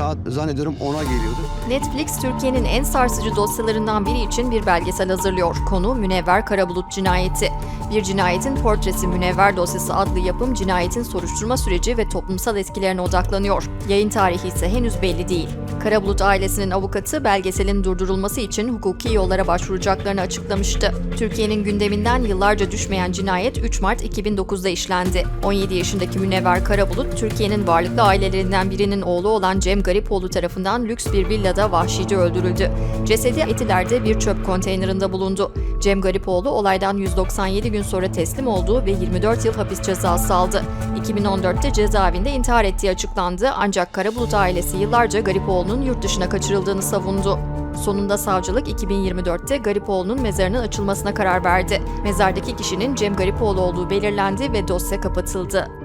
saat zannediyorum 10'a geliyordu. Netflix, Türkiye'nin en sarsıcı dosyalarından biri için bir belgesel hazırlıyor. Konu Münevver Karabulut cinayeti. Bir cinayetin portresi Münevver dosyası adlı yapım cinayetin soruşturma süreci ve toplumsal etkilerine odaklanıyor. Yayın tarihi ise henüz belli değil. Karabulut ailesinin avukatı belgeselin durdurulması için hukuki yollara başvuracaklarını açıklamıştı. Türkiye'nin gündeminden yıllarca düşmeyen cinayet 3 Mart 2009'da işlendi. 17 yaşındaki Münevver Karabulut, Türkiye'nin varlıklı ailelerinden birinin oğlu olan Cem Garipoğlu tarafından lüks bir villada vahşice öldürüldü. Cesedi Etiler'de bir çöp konteynerında bulundu. Cem Garipoğlu olaydan 197 gün sonra teslim oldu ve 24 yıl hapis cezası aldı. 2014'te cezaevinde intihar ettiği açıklandı ancak Karabulut ailesi yıllarca Garipoğlu'nun yurt dışına kaçırıldığını savundu. Sonunda savcılık 2024'te Garipoğlu'nun mezarının açılmasına karar verdi. Mezardaki kişinin Cem Garipoğlu olduğu belirlendi ve dosya kapatıldı.